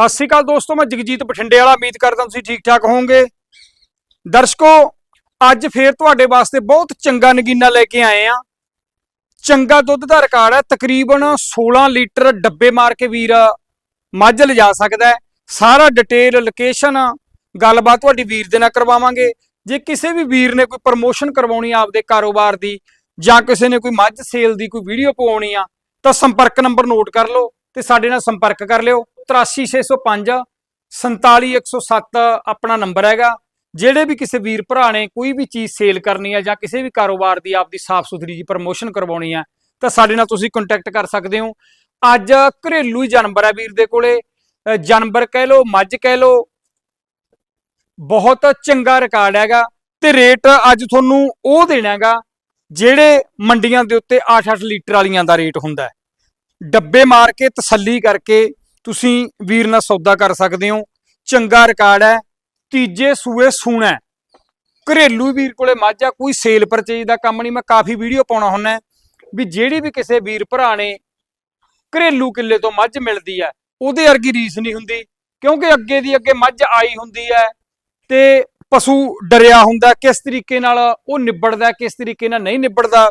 ਸਤਿ ਸ਼੍ਰੀ ਅਕਾਲ ਦੋਸਤੋ, ਮੈਂ ਜਗਜੀਤ ਬਠਿੰਡੇ ਵਾਲਾ। ਉਮੀਦ ਕਰਦਾ ਤੁਸੀਂ ਠੀਕ ਠਾਕ ਹੋਵੋਗੇ। ਦਰਸ਼ਕੋ, ਅੱਜ ਫੇਰ ਤੁਹਾਡੇ ਵਾਸਤੇ ਬਹੁਤ ਚੰਗਾ ਨਗੀਨਾ ਲੈ ਕੇ ਆਏ ਆ। ਚੰਗਾ ਦੁੱਧ ਦਾ ਰਿਕਾਰਡ ਹੈ, ਤਕਰੀਬਨ 16 ਲੀਟਰ ਡੱਬੇ ਮਾਰ ਕੇ ਵੀਰ ਮੱਝ ਲਿਜਾ ਸਕਦਾ ਸਾਰਾ ਡਿਟੇਲ ਲੋਕੇਸ਼ਨ ਗੱਲਬਾਤ ਤੁਹਾਡੀ ਵੀਰ ਦੇ ਨਾਲ ਕਰਵਾਵਾਂਗੇ। ਜੇ ਕਿਸੇ ਵੀ ਵੀਰ ਨੇ ਕੋਈ ਪ੍ਰਮੋਸ਼ਨ ਕਰਵਾਉਣੀ ਆ ਆਪਦੇ ਕਾਰੋਬਾਰ ਦੀ, ਜਾਂ ਕਿਸੇ ਨੇ ਕੋਈ ਮੱਝ ਸੇਲ ਦੀ ਕੋਈ ਵੀਡੀਓ ਪਾਉਣੀ ਆ, ਤਾਂ ਸੰਪਰਕ ਨੰਬਰ ਨੋਟ ਕਰ ਲਓ ਤੇ ਸਾਡੇ ਨਾਲ ਸੰਪਰਕ ਕਰ ਲਿਓ। 83605 47107 ਆਪਣਾ ਨੰਬਰ ਹੈਗਾ। ਜਿਹੜੇ ਵੀ ਕਿਸੇ ਵੀਰ ਭਰਾ ਨੇ ਕੋਈ ਵੀ ਚੀਜ਼ ਸੇਲ ਕਰਨੀ ਹੈ ਜਾਂ ਕਿਸੇ ਵੀ ਕਾਰੋਬਾਰ ਦੀ ਆਪਦੀ ਸਾਫ਼ ਸੁਥਰੀ ਜੀ ਪ੍ਰਮੋਸ਼ਨ ਕਰਵਾਉਣੀ ਹੈ, ਤਾਂ ਸਾਡੇ ਨਾਲ ਤੁਸੀਂ ਕੰਟੈਕਟ ਕਰ ਸਕਦੇ ਹੋ। ਅੱਜ ਘਰੇਲੂ ਜਾਨਵਰ ਹੈ ਵੀਰ ਦੇ ਕੋਲੇ। ਜਾਨਵਰ ਕਹਿ ਲਓ, ਮੱਝ ਕਹਿ ਲਓ, ਬਹੁਤ ਚੰਗਾ ਰਿਕਾਰਡ ਹੈਗਾ। ਤੇ ਰੇਟ ਅੱਜ ਤੁਹਾਨੂੰ ਉਹ ਦੇਣਾ ਹੈਗਾ, ਜਿਹੜੇ ਮੰਡੀਆਂ ਦੇ ਉੱਤੇ 8-8 ਲੀਟਰ ਵਾਲੀਆਂ ਦਾ ਰੇਟ ਹੁੰਦਾ ਡੱਬੇ ਮਾਰ ਕੇ ਤਸੱਲੀ ਕਰਕੇ ਤੁਸੀਂ ਵੀਰ ਨਾਲ ਸੌਦਾ ਕਰ ਸਕਦੇ ਹੋ। ਚੰਗਾ ਰਿਕਾਰਡ ਹੈ। ਤੀਜੇ ਸੂਏ ਸੂਣਾ ਘਰੇਲੂ ਵੀਰ ਕੋਲੇ ਮੱਝ ਆ ਕੋਈ ਸੇਲ ਪਰਚੇਜ ਦਾ ਕੰਮ ਨਹੀਂ, ਮੈਂ ਕਾਫੀ ਵੀਡੀਓ ਪਾਉਣਾ ਹੁੰਦਾ ਵੀ ਜਿਹੜੀ ਵੀ ਕਿਸੇ ਵੀਰ ਭਰਾ ਨੇ ਘਰੇਲੂ ਕਿੱਲੇ ਤੋਂ ਮੱਝ ਮਿਲਦੀ ਹੈ, ਉਹਦੇ ਵਰਗੀ ਰੀਸ ਨਹੀਂ ਹੁੰਦੀ ਕਿਉਂਕਿ ਅੱਗੇ ਦੀ ਅੱਗੇ ਮੱਝ ਆਈ ਹੁੰਦੀ ਹੈ ਤੇ ਪਸ਼ੂ ਡਰਿਆ ਹੁੰਦਾ ਕਿਸ ਤਰੀਕੇ ਨਾਲ ਉਹ ਨਿਬੜਦਾ ਕਿਸ ਤਰੀਕੇ ਨਾਲ ਨਹੀਂ ਨਿਬੜਦਾ।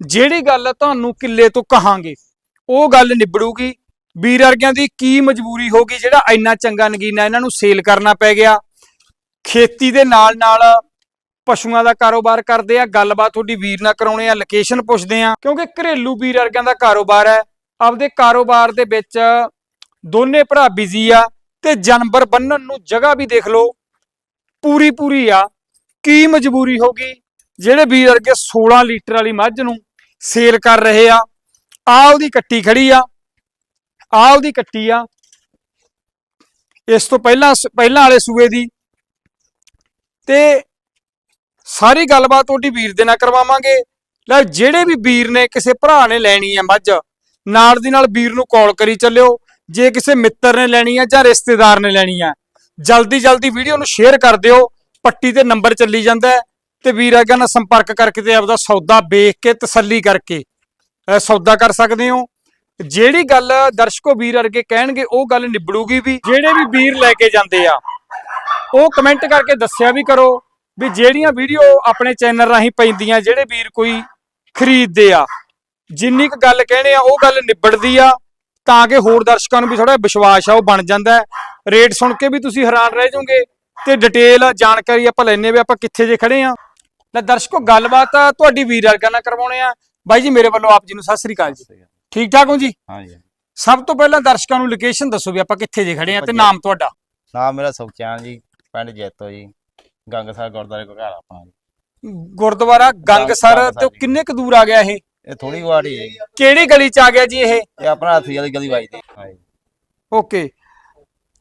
ਜਿਹੜੀ ਗੱਲ ਤੁਹਾਨੂੰ ਕਿੱਲੇ ਤੋਂ ਕਹਾਂਗੇ, ਉਹ ਗੱਲ ਨਿਬੜੂਗੀ। ਵੀਰ ਵਰਗਿਆਂ ਦੀ ਕੀ ਮਜਬੂਰੀ ਹੋ ਗਈ ਜਿਹੜਾ ਇੰਨਾ ਚੰਗਾ ਨਗੀਨਾ ਇਹਨਾਂ ਨੂੰ ਸੇਲ ਕਰਨਾ ਪੈ ਗਿਆ? ਖੇਤੀ ਦੇ ਨਾਲ ਨਾਲ ਪਸ਼ੂਆਂ ਦਾ ਕਾਰੋਬਾਰ ਕਰਦੇ ਆ, ਗੱਲਬਾਤ ਤੁਹਾਡੀ ਵੀਰ ਨਾਲ ਕਰਾਉਣੇ ਆ ਲੋਕੇਸ਼ਨ ਪੁੱਛਦੇ ਆ, ਕਿਉਂਕਿ ਘਰੇਲੂ ਵੀਰ ਵਰਗਿਆਂ ਦਾ ਕਾਰੋਬਾਰ ਹੈ, ਆਪਦੇ ਕਾਰੋਬਾਰ ਦੇ ਵਿੱਚ ਦੋਨੇ ਭਰਾ ਬਿਜ਼ੀ ਆ ਤੇ ਜਾਨਵਰ ਬੰਨਣ ਨੂੰ ਜਗ੍ਹਾ ਵੀ ਦੇਖ ਲਓ, ਪੂਰੀ ਪੂਰੀ ਆ। ਕੀ ਮਜਬੂਰੀ ਹੋਗੀ ਜਿਹੜੇ ਵੀਰ ਵਰਗੇ 16 ਲੀਟਰ ਵਾਲੀ ਮੱਝ ਨੂੰ ਸੇਲ ਕਰ ਰਹੇ ਆ ਆ ਉਹਦੀ ਕੱਟੀ ਖੜੀ ਆ ਆਲ ਦੀ ਕੱਟੀ ਆ। ਇਸ ਤੋਂ ਪਹਿਲਾਂ ਪਹਿਲਾਂ ਵਾਲੇ ਸੂਏ ਦੀ। ਤੇ ਸਾਰੀ ਗੱਲਬਾਤ ਤੁਹਾਡੀ ਵੀਰ ਦੇ ਨਾਲ ਕਰਵਾਵਾਂਗੇ। ਲੈ, ਜਿਹੜੇ ਵੀ ਵੀਰ ਨੇ ਕਿਸੇ ਭਰਾ ਨੇ ਲੈਣੀ ਹੈ ਮੱਝ, ਨਾਲ ਦੀ ਨਾਲ ਵੀਰ ਨੂੰ ਕਾਲ ਕਰੀ ਚੱਲਿਓ। ਜੇ ਕਿਸੇ ਮਿੱਤਰ ਨੇ ਲੈਣੀ ਹੈ ਜਾਂ ਰਿਸ਼ਤੇਦਾਰ ਨੇ ਲੈਣੀ ਆ, ਜਲਦੀ ਜਲਦੀ ਵੀਡੀਓ ਨੂੰ ਸ਼ੇਅਰ ਕਰ ਦਿਓ। ਪੱਟੀ ਤੇ ਨੰਬਰ ਚੱਲੀ ਜਾਂਦਾ ਤੇ ਵੀਰ ਆਗਾ ਨਾਲ ਸੰਪਰਕ ਕਰਕੇ ਤੇ ਆਪਦਾ ਸੌਦਾ ਵੇਖ ਕੇ ਤਸੱਲੀ ਕਰਕੇ ਸੌਦਾ ਕਰ ਸਕਦੇ ਹੋ। ਜਿਹੜੀ ਗੱਲ ਦਰਸ਼ਕੋ ਵੀਰ ਵਰਗੇ ਕਹਿਣਗੇ, ਉਹ ਗੱਲ ਨਿਬੜੂਗੀ ਵੀ। ਜਿਹੜੇ ਵੀ ਵੀਰ ਲੈ ਕੇ ਜਾਂਦੇ ਆ, ਉਹ ਕਮੈਂਟ ਕਰਕੇ ਦੱਸਿਆ ਵੀ ਕਰੋ ਵੀ ਜਿਹੜੀਆਂ ਵੀਡੀਓ ਆਪਣੇ ਚੈਨਲ ਰਾਹੀਂ ਪੈਂਦੀਆਂ, ਜਿਹੜੇ ਵੀਰ ਕੋਈ ਖਰੀਦਦੇ ਆ, ਜਿੰਨੀ ਕੁ ਗੱਲ ਕਹਿਣੇ ਆ, ਉਹ ਗੱਲ ਨਿਬੜਦੀ ਆ, ਤਾਂ ਕਿ ਹੋਰ ਦਰਸ਼ਕਾਂ ਨੂੰ ਵੀ ਥੋੜਾ ਵਿਸ਼ਵਾਸ ਆ, ਉਹ ਬਣ ਜਾਂਦਾ ਰੇਟ ਸੁਣ ਕੇ ਵੀ ਤੁਸੀਂ ਹੈਰਾਨ ਰਹਿ ਜਾਓਗੇ ਤੇ ਡਿਟੇਲ ਜਾਣਕਾਰੀ ਆਪਾਂ ਲੈਣੇ ਵੀ ਆਪਾਂ ਕਿੱਥੇ ਜੇ ਖੜੇ ਆ। ਲੈ ਦਰਸ਼ਕੋ, ਗੱਲਬਾਤ ਤੁਹਾਡੀ ਵੀਰ ਵਰਗਾ ਨਾਲ ਕਰਵਾਉਣੇ ਆ। ਬਾਈ ਜੀ, ਮੇਰੇ ਵੱਲੋਂ ਆਪ ਜੀ ਨੂੰ ਸਤਿ ਸ੍ਰੀ ਅਕਾਲ ਜੀ। ਠੀਕ ਠਾਕ ਹੋ ਜੀ? ਹਾਂਜੀ। ਸਭ ਤੋਂ ਪਹਿਲਾਂ ਦਰਸ਼ਕਾਂ ਨੂੰ ਲੋਕੇਸ਼ਨ ਦੱਸੋ ਵੀ ਆਪਾਂ ਕਿੱਥੇ ਜੇ ਖੜੇ ਆ ਤੇ ਨਾਮ ਤੁਹਾਡਾ। ਨਾਮ ਮੇਰਾ ਸੁਖਚੈਨ ਜੀ ਪਿੰਡ ਜੈਤੋ ਜੀ ਗੰਗਸਰ ਗੁਰਦੁਆਰੇ ਕੋਲ ਘਰ ਆਪਣਾ ਜੀ। ਗੁਰਦੁਆਰਾ ਗੰਗਸਰ ਤੇ ਜੀ। ਕਿੰਨੇ ਕੁ ਦੂਰ ਆ ਗਿਆ ਇਹ? ਇਹ ਥੋੜੀ ਵਾੜੀ ਹੈ ਜੀ। ਕਿਹੜੀ ਗਲੀ ਚ ਆ ਗਿਆ ਜੀ ਇਹ? ਇਹ ਆਪਣਾ ਹੱਥੀ ਵਾਲੀ ਗਲੀ ਵਾਈ ਦੀ। ਹਾਂਜੀ। ਓਕੇ।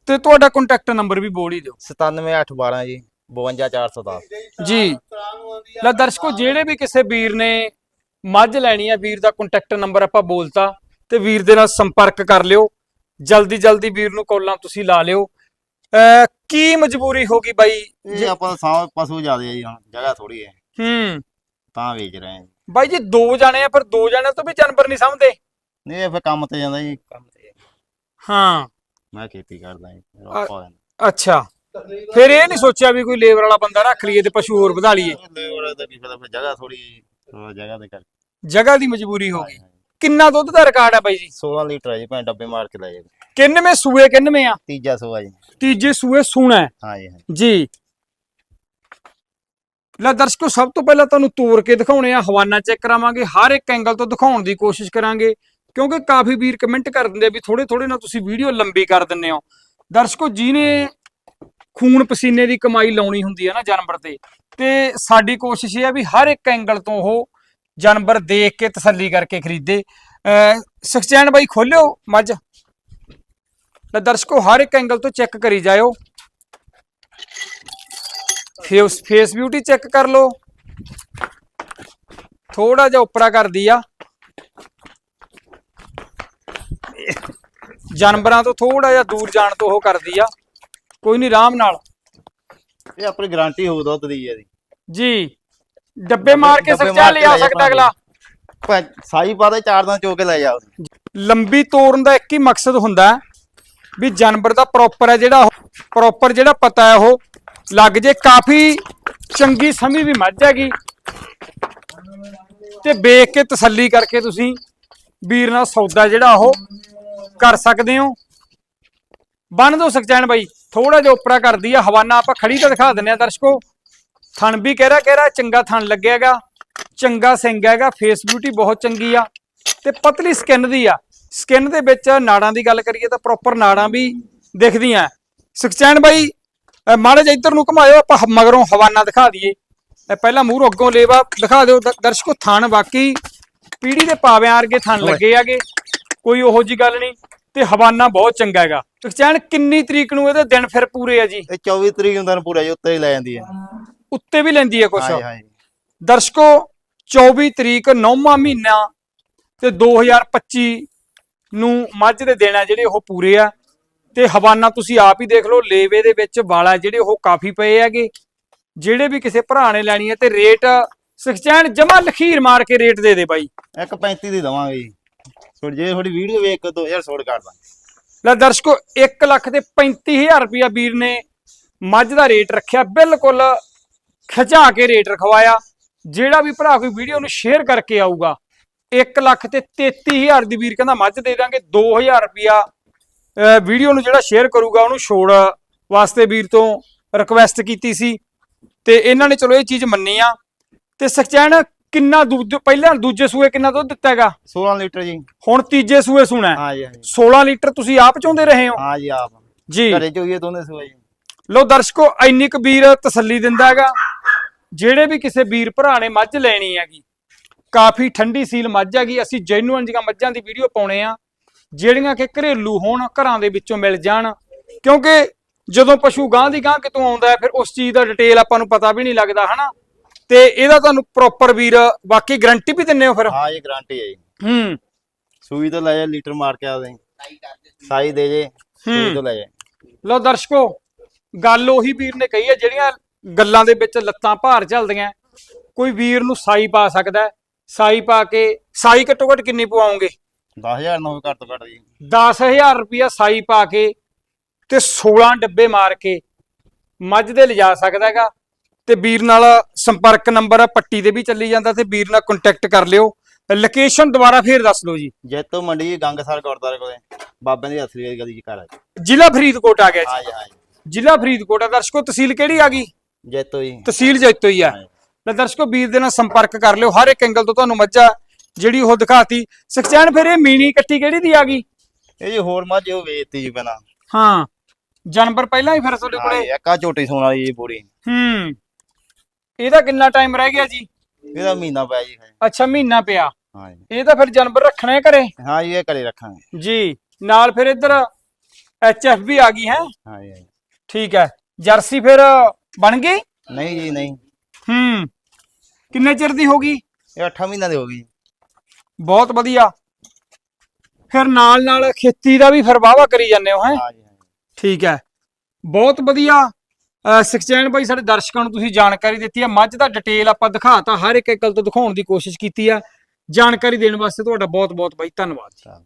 ਤੇ ਤੁਹਾਡਾ ਕੰਟੈਕਟ ਨੰਬਰ ਵੀ ਬੋਲ ਹੀ ਦਿਓ। 97812 ਜੀ 52410 ਜੀ। ਲੈ ਦਰਸ਼ਕੋ ਜਿਹੜੇ ਵੀ ਕਿਸੇ ਵੀਰ ਨੇ ਮੱਝ ਲੈਣੀ ਆ ਵੀਰ ਦਾ ਕੰਟੈਕਟ ਨੰਬਰ ਆਪਾਂ ਬੋਲਤਾ ਤੇ ਵੀਰ ਦੇ ਨਾਲ ਸੰਪਰਕ ਕਰ ਲਿਓ। ਜਲਦੀ ਜਲਦੀ ਵੀਰ ਨੂੰ ਕਾਲਾਂ ਤੁਸੀਂ ਲਾ ਲਿਓ। ਕੀ ਮਜਬੂਰੀ ਹੋ ਗਈ ਬਾਈ? ਇਹ ਆਪਾਂ ਸਾਹ ਪਸ਼ੂ ਜ਼ਿਆਦੇ ਆ ਜੀ ਹੁਣ ਜਗ੍ਹਾ ਥੋੜੀ ਹੈ। ਹੂੰ। ਤਾਂ ਵੇਚ ਰਹੇ ਜੀ। ਬਾਈ ਜੀ ਦੋ ਜਾਣੇ ਆ ਫਿਰ ਦੋ ਜਾਣਿਆਂ ਤੋਂ ਵੀ ਜਾਨਵਰ ਨਹੀਂ ਸਮਝਦੇ ਨਹੀਂ ਫਿਰ ਕੰਮ ਤੇ ਜਾਂਦਾ ਜੀ ਕੰਮ ਤੇ ਹਾਂ। ਮੈਂ ਖੇਤੀ ਕਰਦਾ ਜੀ ਅੱਛਾ। ਫਿਰ ਇਹ ਨਹੀਂ ਸੋਚਿਆ ਵੀ ਕੋਈ ਲੇਬਰ ਵਾਲਾ ਬੰਦਾ ਰੱਖ ਲਈਏ ਤੇ ਪਸ਼ੂ ਹੋਰ ਵਧਾ ਲਈਏ। ਲੇਬਰ ਦਾ ਕੀ ਫਾਇਦਾ ਫਿਰ ਜਗ੍ਹਾ ਥੋੜੀ ਥੋੜਾ ਜਗ੍ਹਾ ਦੇ ਕਰ ਜਗ੍ਹਾ ਦੀ ਮਜਬੂਰੀ ਹੋ ਗਈ। ਕਿੰਨਾ ਦੁੱਧ ਦਾ ਰਿਕਾਰਡ ਹੈ ਬਾਈ ਜੀ? 16 ਲੀਟਰ ਹੈ ਜੀ ਭਾਵੇਂ ਡੱਬੇ ਮਾਰ ਕੇ ਲੈ ਜਾਓ ਕਿੰਨਵੇਂ ਸੂਏ ਕਿੰਨਵੇਂ ਆ? ਤੀਜਾ ਸੋਆ ਜੀ। ਤੀਜੇ ਸੂਏ ਸੂਣਾ ਹੈ। ਹਾਂਜੀ ਹਾਂਜੀ ਜੀ। ਲੈ ਦਰਸ਼ਕੋ ਸਭ ਤੋਂ ਪਹਿਲਾਂ ਤੁਹਾਨੂੰ ਤੋੜ ਕੇ ਦਿਖਾਉਣੇ ਆ ਹਵਾਨਾ ਚੈੱਕ ਕਰਾਵਾਂਗੇ ਹਰ ਇੱਕ ਐਂਗਲ ਤੋਂ ਦਿਖਾਉਣ ਦੀ ਕੋਸ਼ਿਸ਼ ਕਰਾਂਗੇ। ਕਿਉਂਕਿ ਕਾਫੀ ਵੀਰ ਕਮੈਂਟ ਕਰ ਦਿੰਦੇ ਆ ਵੀ ਥੋੜੇ ਥੋੜੇ ਨਾਲ ਤੁਸੀਂ ਵੀਡੀਓ ਲੰਬੀ ਕਰ ਦਿੰਦੇ ਹੋ। ਦਰਸ਼ਕੋ ਜਿਹਨੇ ਖੂਨ ਪਸੀਨੇ ਦੀ ਕਮਾਈ ਲਾਉਣੀ ਹੁੰਦੀ ਹੈ ਨਾ ਜਾਨਵਰ ਤੇ। ਤੇ ਸਾਡੀ ਕੋਸ਼ਿਸ਼ ਇਹ ਆ ਵੀ ਹਰ ਇੱਕ ਐਂਗਲ ਤੋਂ ਉਹ ਜਾਨਵਰ ਦੇਖ ਕੇ ਤਸੱਲੀ ਕਰਕੇ ਖਰੀਦੇ। ਅਹ ਸਖਚੈਨ ਬਾਈ ਖੋਲਿਓ ਮੱਝ। ਲੈ ਦਰਸ਼ਕੋ, ਹਰ ਇੱਕ ਐਂਗਲ ਤੋਂ ਚੈੱਕ ਕਰੀ ਜਾਇਓ। ਫੇਸ ਫੇਸ ਬਿਊਟੀ ਚੈੱਕ ਕਰ ਲਓ। ਥੋੜਾ ਜਿਹਾ ਉੱਪਰਾ ਕਰਦੀ ਆ। ਜਾਨਵਰਾਂ ਤੋਂ ਥੋੜਾ ਜਿਹਾ ਦੂਰ ਜਾਣ ਤੋਂ ਉਹ ਕਰਦੀ ਆ। ਕੋਈ ਨਹੀਂ ਆਰਾਮ ਨਾਲ। ਇਹ ਆਪਣੀ ਗਾਰੰਟੀ ਹੋਊ ਦੁੱਧ ਦੀ ਹੈ ਜੀ। ਜੀ ਡੱਬੇ ਮਾਰ ਕੇ ਸੱਚਾ ਲਿਆ ਲੈ ਜਾ ਸਕਦਾ ਅਗਲਾ। ਸਾਈ ਪਾ ਦੇ ਚਾਰ ਦਿਨ ਚੋ ਕੇ ਲੈ ਜਾਓ ਲੰਬੀ ਤੋਰਨ ਦਾ ਇੱਕ ਹੀ ਮਕਸਦ ਹੁੰਦਾ ਵੀ ਜਾਨਵਰ ਦਾ ਪ੍ਰੋਪਰ ਹੈ ਜਿਹੜਾ ਪ੍ਰੋਪਰ ਜਿਹੜਾ ਪਤਾ ਹੈ ਉਹ ਲੱਗ ਜੇ ਕਾਫੀ ਚੰਗੀ ਸਮੀ ਵੀ ਮੱਝ ਹੈਗੀ। ਤੇ ਵੇਖ ਕੇ ਤਸੱਲੀ ਕਰਕੇ ਤੁਸੀਂ ਵੀਰ ਨਾਲ ਸੌਦਾ ਜਿਹੜਾ ਉਹ ਕਰ ਸਕਦੇ ਹੋ। ਬੰਨ ਦੋ ਸਕਚੈਨ ਬਾਈ। ਥੋੜਾ ਜਿਹਾ ਉਪਰਾ ਕਰਦੀ ਆ ਹਵਾਨਾ ਆਪਾਂ ਖੜੀ ਤਾਂ ਦਿਖਾ ਦਿੰਨੇ ਆ ਦਰਸ਼ਕੋ। ਥਣ ਵੀ ਕਹਿਰਾ ਕਹਿਰਾ ਚੰਗਾ ਥਣ ਲੱਗਿਆਗਾ ਚੰਗਾ ਸਿੰਘ ਹੈਗਾ ਫੇਸ ਬਿਊਟੀ ਬਹੁਤ ਚੰਗੀ ਆ ਤੇ ਪਤਲੀ ਸਕਿਨ ਦੀ ਆ। ਸਕਿਨ ਦੇ ਵਿੱਚ ਨਾੜਾਂ ਦੀ ਗੱਲ ਕਰੀਏ ਤਾਂ ਪ੍ਰੋਪਰ ਨਾੜਾਂ ਵੀ ਦਿਖਦੀਆਂ। ਸਕਚੈਨ ਬਾਈ ਮਾੜੇ ਜਿਹਾ ਇੱਧਰ ਨੂੰ ਘੁਮਾਇਓ ਆਪਾਂ ਮਗਰੋਂ ਹਵਾਨਾ ਦਿਖਾ ਦਈਏ। ਪਹਿਲਾਂ ਮੂੰਹ ਅੱਗੋਂ ਲੇਵਾ ਦਿਖਾ ਦਿਓ ਦਰਸ਼ਕੋ ਥਣ ਬਾਕੀ ਪੀੜੀ ਦੇ ਪਾਵਿਆਂ ਵਰਗੇ ਥਣ ਲੱਗੇ ਹੈਗੇ ਕੋਈ ਉਹੋ ਜੀ ਗੱਲ ਨਹੀਂ। ਤੇ ਹਵਾਨਾ ਬਹੁਤ ਚੰਗਾ ਹੈਗਾ। ਸਕਚੈਨ ਕਿੰਨੀ ਤਰੀਕ ਨੂੰ ਇਹਦੇ ਦਿਨ ਫਿਰ ਪੂਰੇ ਆ ਜੀ? ਇਹ 24 ਤਰੀਕ ਨੂੰ ਦਿਨ ਪੂਰਾ ਜੀ ਉੱਤੇ ਹੀ ਲੈ ਜਾਂਦੀ ਹੈ। ਉੱਤੇ ਵੀ ਲੈਂਦੀ ਹੈ ਕੁਛ। ਹਾਂਜੀ ਹਾਂਜੀ। ਦਰਸ਼ਕੋ 24 ਤਰੀਕ 9ਵਾਂ ਮਹੀਨਾ ਤੇ 2025 ਨੂੰ ਮੱਝ ਦੇ ਆ ਜਿਹੜੇ ਉਹ ਪੂਰੇ ਆ। ਤੇ ਹਵਾਨਾ ਤੁਸੀਂ ਆਪ ਹੀ ਦੇਖ ਲਓ ਲੇਵੇ ਦੇ ਵਿੱਚ ਵਾਲਾ ਜਿਹੜੇ ਉਹ ਕਾਫੀ ਪਏ ਹੈਗੇ। ਜਿਹੜੇ ਵੀ ਕਿਸੇ ਭਰਾ ਨੇ ਲੈਣੀ ਹੈ ਤੇ ਰੇਟ ਸਖਚੈਨ ਜਮਾ ਲਖੀਰ ਮਾਰ ਕੇ ਰੇਟ ਦੇ ਦੇ ਬਾਈ। ਇੱਕ 35 ਦੀ ਦਵਾਂਗੇ ਜੀ। ਥੋੜੀ ਜੇ ਥੋੜੀ ਵੀਡੀਓ ਵੇਖ ਕੇ 2000 ਛੋੜ ਕਰ ਦਾਂਗੇ ਲੈ ਦਰਸ਼ਕੋ 1 ਲੱਖ ਤੇ 35000 ਰੁਪਇਆ ਵੀਰ ਨੇ ਮੱਝ ਦਾ ਰੇਟ ਰੱਖਿਆ, ਬਿਲਕੁਲ ਖਿਚਾ ਕੇ ਰੇਟ ਰਖਵਾਇਆ। ਜਿਹੜਾ ਵੀ ਭਰਾ ਕੋਈ ਵੀਡੀਓ ਨੂੰ ਸ਼ੇਅਰ ਕਰਕੇ ਆਊਗਾ 1 ਲੱਖ ਤੇ 33000 ਦੀ ਵੀਰ ਕਹਿੰਦਾ ਮੱਝ ਦੇ ਦਾਂਗੇ 2000 ਰੁਪਇਆ ਵੀਡੀਓ ਨੂੰ ਜਿਹੜਾ ਸ਼ੇਅਰ ਕਰੂਗਾ, ਉਹਨੂੰ ਛੋੜ ਵਾਸਤੇ ਵੀਰ ਤੋਂ ਰਿਕਵੈਸਟ ਕੀਤੀ ਸੀ। ਤੇ ਇਹਨਾਂ ਨੇ ਚਲੋ ਇਹ ਚੀਜ਼ ਮੰਨੀ ਆ। ਤੇ ਸਖਚੈਨ ਕਿੰਨਾ ਦੁੱਧ ਪਹਿਲਾਂ ਦੂਜੇ ਸੂਏ ਕਿੰਨਾ ਦੁੱਧ ਦਿੱਤਾ ਹੈਗਾ? 16 ਲੀਟਰ ਜੀ। ਹੁਣ ਤੀਜੇ ਸੂਏ ਸੁਣਾ ਹੈ। ਜੀ ਹਾਂ ਜੀ 16 ਲੀਟਰ ਤੁਸੀਂ ਆਪ ਚਾਹੁੰਦੇ ਰਹੇ ਹੋ? ਹਾਂ ਜੀ ਆਪ। ਜੀ। ਘਰੇ ਚੋਈਏ ਦੋਨੇ ਸੂਏ ਜੀ। ਲੋ ਦਰਸ਼ਕੋ ਇੰਨੀ ਕੁ ਵੀਰ ਤਸੱਲੀ ਦਿੰਦਾ ਹੈਗਾ। ਜਿਹੜੇ ਵੀ ਕਿਸੇ ਵੀਰ ਭਰਾ ਨੇ ਮੱਝ ਲੈਣੀ ਹੈਗੀ ਕਾਫੀ ਠੰਡੀ ਸੀਲ ਮੱਝ ਹੈਗੀ ਅਸੀਂ ਜੈਨੂਅਨ ਜੀਆਂ ਮੱਝਾਂ ਦੀ ਵੀਡੀਓ ਪਾਉਣੇ ਆ। ਜਿਹੜੀਆਂ ਕਿ ਘਰੇਲੂ ਹੋਣ ਘਰਾਂ ਦੇ ਵਿੱਚੋਂ ਮਿਲ ਜਾਣ। ਕਿਉਂਕਿ ਜਦੋਂ ਪਸ਼ੂ ਗਾਂ ਦੀ ਗਾਂ ਕਿਤੋਂ ਆਉਂਦਾ ਫਿਰ ਉਸ ਚੀਜ਼ ਦਾ ਡਿਟੇਲ ਆਪਾਂ ਨੂੰ ਪਤਾ ਵੀ ਨਹੀਂ ਲੱਗਦਾ ਹਨਾ? ਤੇ ਇਹਦਾ ਤੁਹਾਨੂੰ ਪ੍ਰੋਪਰ ਵੀਰ ਬਾਕੀ ਗਾਰੰਟੀ ਵੀ ਦਿੰਨੇ ਹੋ ਫਿਰ? ਹਾਂ ਇਹ ਗਾਰੰਟੀ ਹੈ ਜੀ। ਹੂੰ। ਸੂਈ ਤੋਂ ਲੈ ਜਾ ਲੀਟਰ ਮਾਰ ਕੇ ਆਦੇ ਸਾਈ ਦੇ ਜੇ ਸੂਈ ਤੋਂ ਲੈ ਜਾ। ਲੋ ਦਰਸ਼ਕੋ ਗੱਲ ਉਹੀ ਵੀਰ ਨੇ ਕਹੀ ਹੈ ਜਿਹੜੀਆਂ ਗੱਲਾਂ ਦੇ ਵਿੱਚ ਲੱਤਾਂ ਭਾਰ ਚੱਲਦੀਆਂ ਕੋਈ ਵੀਰ ਨੂੰ ਸਾਈ ਪਾ ਸਕਦਾ। ਸਾਈ ਪਾ ਕੇ ਸਾਈ ਘੱਟੋ ਘੱਟ ਕਿੰਨੀ ਪਵਾਉਂਗੇ 10000 ਨੌ ਘੱਟ ਤੋਂ ਘੱਟ ਜੀ। 10000 ਰੁਪਿਆ ਸਾਈ ਪਾ ਕੇ ਤੇ 16 ਡੱਬੇ ਮਾਰ ਕੇ ਮੱਝ ਦੇ ਲਿਜਾ ਸਕਦਾ ਹੈਗਾ। ਤੇ ਵੀਰ ਨਾਲ ਸੰਪਰਕ ਨੰਬਰ ਪੱਟੀ ਤੇ ਵੀ ਚੱਲੀ ਜਾਂਦਾ ਤੇ ਵੀਰ ਨਾਲ ਕੰਟੈਕਟ ਕਰ ਲਿਓ। ਲੋਕੇਸ਼ਨ ਦੁਬਾਰਾ ਫੇਰ ਦੱਸ ਦਿਓ ਜੀ। ਜੈਤੋ ਮੰਡੀ ਜੀ ਗੰਗਸਰ ਗੁਰਦੁਆਰੇ ਕੋਲੇ। ਬਾਬਿਆਂ ਦੀ ਅਸਲੀ ਗਲੀ ਚ ਘਰ ਆ ਜੀ। ਜ਼ਿਲ੍ਹਾ ਫਰੀਦਕੋਟ ਆ ਗਿਆ ਹਾਂ ਜੀ ਜੀ ਹਾਂ ਜੀ। ਜ਼ਿਲ੍ਹਾ ਫਰੀਦਕੋਟ ਆ। ਦਰਸ਼ਕੋ ਤਹਿਸੀਲ ਕਿਹੜੀ ਆ ਗਈ? ਜੈਤੋ ਜੀ। ਤਹਿਸੀਲ ਜੈਤੋ ਹੀ ਆ। ਜੀ। ਲੈ ਦਰਸ਼ਕੋ ਵੀਰ ਦੇ ਨਾਲ ਸੰਪਰਕ ਕਰ ਲਿਓ। ਹਰ ਇੱਕ ਐਂਗਲ ਤੋਂ ਤੁਹਾਨੂੰ ਮੱਝਾਂ ਜਿਹੜੀ ਉਹ ਦਿਖਾਤੀ। ਸਖਚੈਨ ਫਿਰ ਇਹ ਮੀਣੀ ਕੱਟੀ ਕਿਹੜੀ ਦੀ ਆ ਗਈ? ਇਹ ਜੀ ਹੋਰ ਮੱਝ ਉਹ ਵੇਚਤੀ ਜੀ ਪਹਿਲਾਂ। ਹਾਂ। ਜਾਨਵਰ ਪਹਿਲਾਂ ਹੀ ਫਿਰ ਤੁਹਾਡੇ ਕੋਲੇ? ਜੀ ਇੱਕ ਝੋਟੀ ਸੋਣ ਵਾਲੀ ਜੀ ਪੂਰੀ। ਹੂੰ। ਇਹਦਾ ਕਿੰਨਾ ਟਾਈਮ ਰਹਿ ਗਿਆ ਜੀ? ਇਹਦਾ ਮਹੀਨਾ ਪਿਆ ਜੀ ਹਜੇ। ਅੱਛਾ ਮਹੀਨਾ ਪਿਆ। ਹਾਂ ਜੀ। ਇਹ ਤਾਂ ਫਿਰ ਜਾਨਵਰ ਰੱਖਣਾ ਹੈ ਘਰੇ? ਹਾਂ ਜੀ ਇਹ ਘਰੇ ਰੱਖਾਂਗੇ। ਜੀ। ਨਾਲ ਫਿਰ ਇੱਧਰ ਐਚਐਫ ਵੀ ਆ ਗਈ ਹੈ? ਹਾਂ ਜੀ ਹਾਂ ਜੀ। ਠੀਕ ਹੈ। ਜਰਸੀ ਫਿਰ ਬਣ ਗਈ? ਨਹੀਂ ਜੀ ਨਹੀਂ। ਹੂੰ। ਕਿੰਨੇ ਚਿਰ ਦੀ ਹੋ ਗਈ? ਇਹ 8 ਮਹੀਨਾ ਦੀ ਹੋ ਗਈ ਬਹੁਤ ਵਧੀਆ। ਫਿਰ ਨਾਲ ਨਾਲ ਖੇਤੀ ਦਾ ਵੀ ਫਿਰ ਵਾਹਵਾ ਕਰੀ ਜਾਂਦੇ ਹੋ ਹੈ? ਹਾਂ ਜੀ ਹਾਂ ਜੀ। ਠੀਕ ਹੈ। ਬਹੁਤ ਵਧੀਆ। ਸਖਚੈਨ ਭਾਈ ਸਾਡੇ ਦਰਸ਼ਕਾਂ ਨੂੰ ਤੁਸੀਂ ਜਾਣਕਾਰੀ ਦਿੱਤੀ ਹੈ ਮੱਝ ਦਾ ਡਿਟੇਲ ਆਪਾਂ ਦਿਖਾਤਾ, ਹਰ ਇੱਕ ਗੱਲ ਤੋਂ ਦਿਖਾਉਣ ਦੀ ਕੋਸ਼ਿਸ਼ ਕੀਤੀ ਆ। ਜਾਣਕਾਰੀ ਦੇਣ ਵਾਸਤੇ ਤੁਹਾਡਾ ਬਹੁਤ ਬਹੁਤ ਬਾਈ, ਧੰਨਵਾਦ ਚੱਲ।